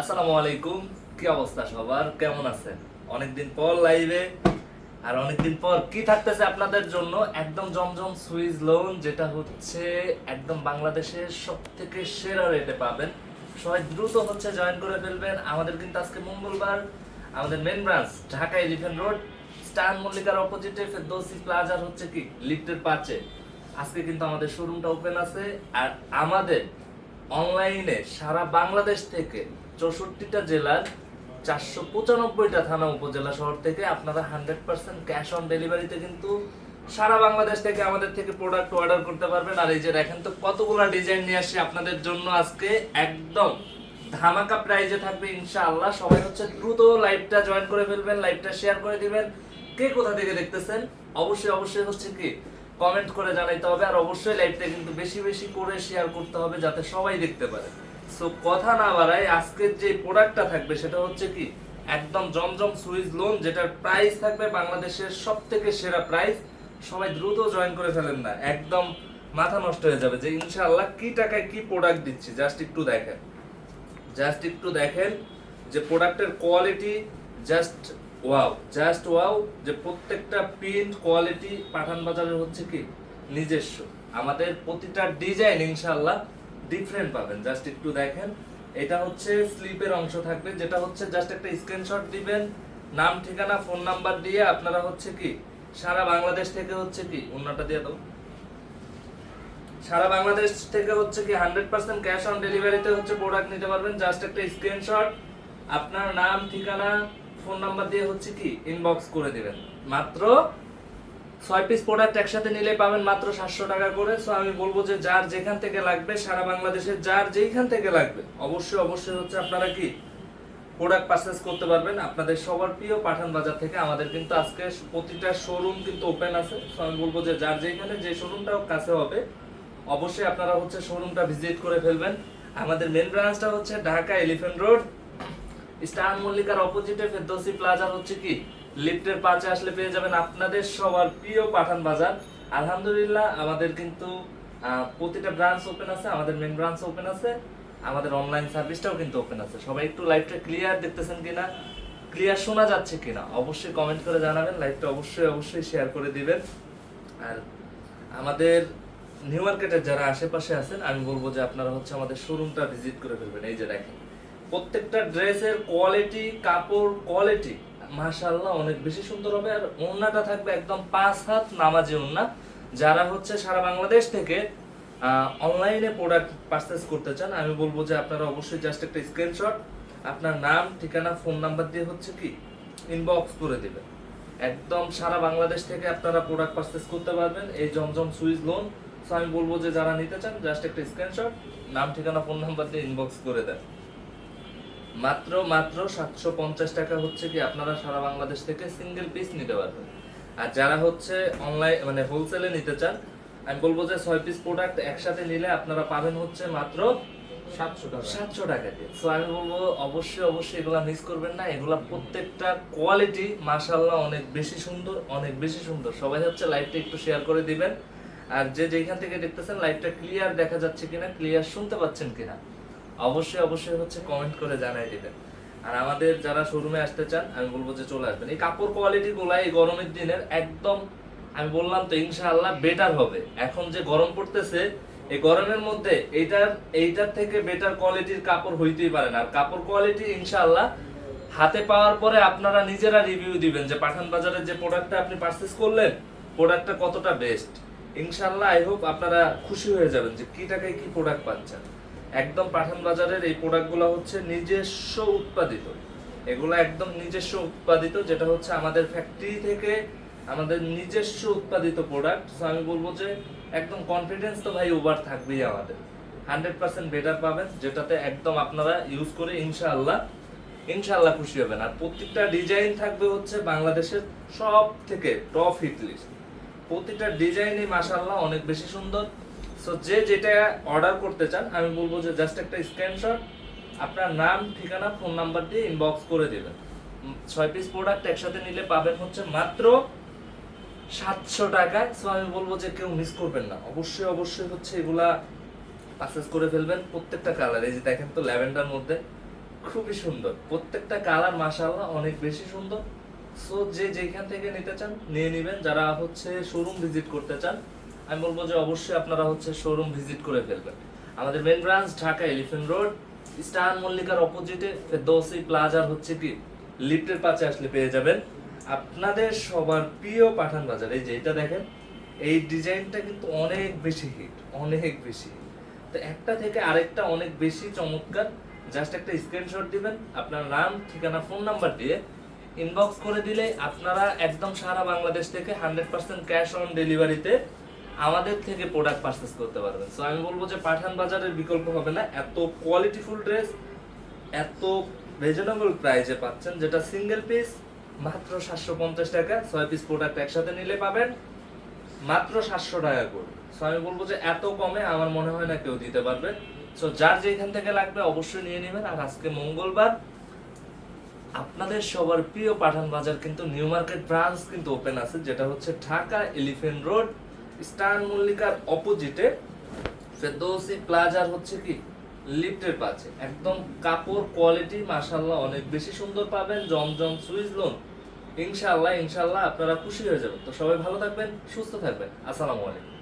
আসসালামু আলাইকুম। কি অবস্থা সবার? কেমন আছেন? অনেকদিন পর লাইভে আর অনেকদিন পর কি থাকতেছে আপনাদের জন্য? একদম জমজম সুইজ লোন যেটা হচ্ছে একদম বাংলাদেশের সব থেকে সেরা রেটে পাবেন। সবাই দ্রুত হচ্ছে জয়েন করে ফেলবেন। আমাদের কিন্তু আজকে মঙ্গলবার। আমাদের main branch Dhaka Elephant Road Star মল্লিকার অপোজিটে ফেরদৌসি প্লাজার হচ্ছে কি? লিফটের পাচে আজকে কিন্তু আমাদের শোরুমটা ওপেন আছে। আর আমাদের অনলাইনে সারা বাংলাদেশ থেকে চৌষট্টিটা জেলার চারশো পঁচানব্বইটা থানা উপজেলা শহর থেকে আপনারা হান্ড্রেড পার্সেন্ট ক্যাশ অন ডেলিভারিতে কিন্তু সারা বাংলাদেশ থেকে আমাদের থেকে প্রোডাক্ট অর্ডার করতে পারবেন। আর এই যে দেখেন তো কতগুলো ডিজাইন নিয়ে আসি আপনাদের জন্য আজকে একদম ধামাকা প্রাইজে থাকবে ইনশাআল্লাহ। সবাই হচ্ছে দ্রুত লাইভটা জয়েন করে ফেলবেন লাইভটা শেয়ার করে দিবেন। কে কোথা থেকে দেখতেছেন? অবশ্যই অবশ্যই হচ্ছে কি কমেন্ট করে জানাইতে হবে। আর অবশ্যই লাইভটা কিন্তু বেশি বেশি করে শেয়ার করতে হবে যাতে সবাই দেখতে পারে। সো কথা না বাড়াই আজকের যে প্রোডাক্টটা থাকবে সেটা হচ্ছে কি? একদম জমজম সুইজ লোন যেটার প্রাইস থাকবে বাংলাদেশের সব থেকে সেরা প্রাইস সবাই দ্রুত জয়েন করে ফেলেন না, একদম মাথা নষ্ট হয়ে যাবে যে ইনশাআল্লাহ কি টাকায় কি প্রোডাক্ট দিচ্ছি। জাস্ট একটু দেখেন জাস্ট একটু দেখেন যে প্রোডাক্টের quality just wow just wow যে প্রত্যেকটা প্রিন্ট কোয়ালিটি পাঠান বাজারের হচ্ছে কি? নিজস্ব। আমাদের প্রতিটা ডিজাইন ইনশাআল্লাহ ডিফারেন্ট পাবেন। জাস্ট একটু দেখেন। এটা হচ্ছে স্লিপের অংশ থাকবে, যেটা হচ্ছে জাস্ট একটা স্ক্রিনশট দিবেন। নাম, ঠিকানা ফোন নাম্বার দিয়ে আপনারা হচ্ছে কি, সারা বাংলাদেশ থেকে হচ্ছে কি অন্যটা দিয়ে দাও সারা বাংলাদেশ থেকে হচ্ছে কি হান্ড্রেড পার্সেন্ট ক্যাশ অন ডেলিভারিতে হচ্ছে প্রোডাক্ট নিতে পারবেন। জাস্ট একটা স্ক্রিনশট আপনার নাম, ঠিকানা ফোন নাম্বার দিয়ে হচ্ছে কি ইনবক্স করে দিবেন। মাত্র ছয় পিস প্রোডাক্ট একসাথে নিলে পাবেন মাত্র সাতশো টাকা করে। সো আমি বলব যে যার যেখান থেকে লাগবে, সারা বাংলাদেশের যার যেইখান থেকে লাগবে, অবশ্যই অবশ্যই হচ্ছে আপনারা কি প্রোডাক্ট পারচেস করতে পারবেন। আপনাদের সবার প্রিয় পাঠান বাজার থেকে আমাদের কিন্তু আজকে প্রতিটা শোরুম কিন্তু ওপেন আছে। সো আমি বলব যে যার যেখানে যে শোরুমটা কাছে হবে। অবশ্যই আপনারা হচ্ছে শোরুমটা ভিজিট করে ফেলবেন। আমাদের মেন ব্রাঞ্চটা হচ্ছে ঢাকা এলিফ্যান্ট রোড। স্টার মল্লিকার অপোজিটে ফেরদৌসি প্লাজার হচ্ছে কি? লিফটের পাশে আসলে পেয়ে যাবেন আপনাদের সবার প্রিয় পাঠান বাজার। আলহামদুলিল্লাহ, আমাদের কিন্তু প্রতিটা ব্রাঞ্চ ওপেন আছে, আমাদের মেন ব্রাঞ্চ ওপেন আছে, আমাদের অনলাইন সার্ভিসটাও কিন্তু ওপেন আছে। সবাই একটু লাইভটা ক্লিয়ার দেখতেছেন কিনা ক্লিয়ার শোনা যাচ্ছে কিনা, অবশ্যই কমেন্ট করে জানাবেন লাইভটা অবশ্যই অবশ্যই শেয়ার করে দিবেন। আর আমাদের নিউ মার্কেটের যারা আশেপাশে আছেন, আমি বলব যে আপনারা হচ্ছে আমাদের শোরুমটা ভিজিট করে ফেলবেন। এই যে দেখেন, প্রত্যেকটা ড্রেসের কোয়ালিটি কাপড় কোয়ালিটি মাশাআল্লাহ, অনেক বেশি সুন্দর হবে। আর ওড়নাটা থাকবে একদম পাঁচ হাত নামাজি ওড়না যারা হচ্ছে সারা বাংলাদেশ থেকে অনলাইনে প্রোডাক্ট পারচেস করতে চান, আমি বলব যে আপনারা অবশ্যই জাস্ট একটা স্ক্রিনশট আপনার নাম, ঠিকানা ফোন নাম্বার দিয়ে হচ্ছে কি ইনবক্স করে দিবেন। একদম সারা বাংলাদেশ থেকে আপনারা প্রোডাক্ট পারচেস করতে পারবেন, এই জমজম সুইচ লোন সো আমি বলব যে যারা নিতে চান জাস্ট একটা স্ক্রিনশট নাম, ঠিকানা ফোন নাম্বার দিয়ে ইনবক্স করে দেন। মাত্র মাত্র সাতশো পঞ্চাশ টাকা হচ্ছে কি আপনারা সারা বাংলাদেশ থেকে সিঙ্গেল পিস নিতে পারবেন। আর যারা হচ্ছে অনলাইন মানে হোলসেলে নিতে চান আমি বলব যে ছয় পিস প্রোডাক্ট একসাথে নিলে আপনারা পাবেন হচ্ছে মাত্র সাতশো টাকা। সাতশো টাকা দিয়ে। সো আমি বলব অবশ্যই অবশ্যই এগুলা মিস করবেন না। এগুলা প্রত্যেকটা কোয়ালিটি মাশাল্লাহ অনেক বেশি সুন্দর অনেক বেশি সুন্দর। সবাই হচ্ছে লাইভটা একটু শেয়ার করে দিবেন। আর যে যেখান থেকে দেখতেছেন লাইভটা ক্লিয়ার দেখা যাচ্ছে কিনা ক্লিয়ার শুনতে পাচ্ছেন কিনা। অবশ্যই অবশ্যই হচ্ছে কমেন্ট করে জানাই দিবেন। আর আমাদের যারা শোরুমে আসতে চান, আমি বলব যে চলে আসবেন। এই কাপড় কোয়ালিটি গুলা এই গরমের দিনের একদম, আমি বললাম তো ইনশাআল্লাহ বেটার হবে। এখন যে গরম পড়তেছে, এই গরমের মধ্যে এইটার এইটার থেকে বেটার কোয়ালিটির কাপড় হইতেই পারে না। আর কাপড় কোয়ালিটি ইনশাআল্লাহ হাতে পাওয়ার পরে আপনারা নিজেরা রিভিউ দিবেন যে পাঠান বাজারের যে প্রোডাক্টটা আপনি পারচেস করলেন প্রোডাক্টটা কতটা বেস্ট ইনশাআল্লাহ আই হোপ আপনারা খুশি হয়ে যাবেন যে কি টাকায় কি প্রোডাক্ট পাচ্ছেন। একদম পাঠান বাজারের এই প্রোডাক্টগুলো হচ্ছে নিজস্ব উৎপাদিত। এগুলো একদম নিজস্ব উৎপাদিত, যেটা হচ্ছে আমাদের ফ্যাক্টরি থেকে আমাদের নিজস্ব উৎপাদিত প্রোডাক্ট আমি বলব যে একদম কনফিডেন্স তো ভাই ওভার থাকবেই আমাদের। হান্ড্রেড পার্সেন্ট বেটার পাবেন, যেটাতে একদম আপনারা ইউজ করে ইনশাআল্লাহ ইনশাআল্লাহ খুশি হবেন। আর প্রত্যেকটা ডিজাইন থাকবে হচ্ছে বাংলাদেশের সব থেকে টপ হিট লিস্ট প্রতিটা ডিজাইনই মাশাআল্লাহ অনেক বেশি সুন্দর। সো যে যেটা অর্ডার করতে চান, আমি বলব যে জাস্ট একটা স্ক্রিনশট আপনার নাম, ঠিকানা ফোন নাম্বার দিয়ে ইনবক্স করে দেবেন। ছয় পিস প্রোডাক্ট একসাথে নিলে পাবেন হচ্ছে মাত্র সাতশো টাকায়। সো আমি বলব যে কেউ মিস করবেন না। অবশ্যই অবশ্যই হচ্ছে এগুলা পারচেস করে ফেলবেন। প্রত্যেকটা কালার এই যে দেখেন তো ল্যাভেন্ডার মধ্যে, খুবই সুন্দর। প্রত্যেকটা কালার মাশাআল্লাহ, অনেক বেশি সুন্দর। সো যে যেখান থেকে নিতে চান, নিয়ে নেবেন। যারা হচ্ছে শোরুম ভিজিট করতে চান আমি বলব যে অবশ্যই আপনারা হচ্ছে শোরুম ভিজিট করে ফেলবেন। আমাদের main branch Dhaka Elephant Road Star মল্লিকার অপোজিটে ফেরদৌসি প্লাজার হচ্ছে কি লিফটের পাশে আসলে পেয়ে যাবেন। আপনাদের সবার প্রিয় পাঠান বাজার, এই যে এটা দেখেন, এই ডিজাইনটা কিন্তু অনেক বেশি হিট অনেক বেশি তো একটা থেকে আরেকটা অনেক বেশি চমৎকার জাস্ট একটা স্ক্রিনশট দিবেন, আপনার নাম, ঠিকানা ফোন নাম্বার দিয়ে ইনবক্স করে দিলে আপনারা একদম সারা বাংলাদেশ থেকে হান্ড্রেড পার্সেন্ট ক্যাশ অন ডেলিভারিতে আমাদের থেকে প্রোডাক্ট পারচেস করতে পারবেন। সো আমি বলব যে পাঠান বাজারের বিকল্প হবে না, এত কোয়ালিটিফুল ড্রেস এত রিজনেবল প্রাইসে পাচ্ছেন, যেটা সিঙ্গেল পিস মাত্র সাতশো পঞ্চাশ টাকা, ছয় পিস প্রোডাক্ট একসাথে নিলে পাবেন, মাত্র সাতশো টাকা করে। সো আমি বলব যে এত কমে আমার মনে হয় না কেউ দিতে পারবে। সো যার যেখান থেকে লাগবে অবশ্যই নিয়ে নেবেন। আর আজকে মঙ্গলবার আপনাদের সবার প্রিয় পাঠান বাজার কিন্তু নিউ মার্কেট ব্রাঞ্চ কিন্তু ওপেন আছে, যেটা হচ্ছে ঢাকা এলিফেন্ট রোড স্টার মল্লিকার অপোজিটে ফেরদৌসি প্লাজার হচ্ছে কি? লিফটের পাশে। একদম কাপড় কোয়ালিটি মাশাআল্লাহ অনেক বেশি সুন্দর পাবেন। জমজম সুইজ লোন ইনশাল্লাহ ইনশাআল্লাহ আপনারা খুশি হয়ে যাবেন। তো সবাই ভালো থাকবেন, সুস্থ থাকবেন। আসসালামু আলাইকুম।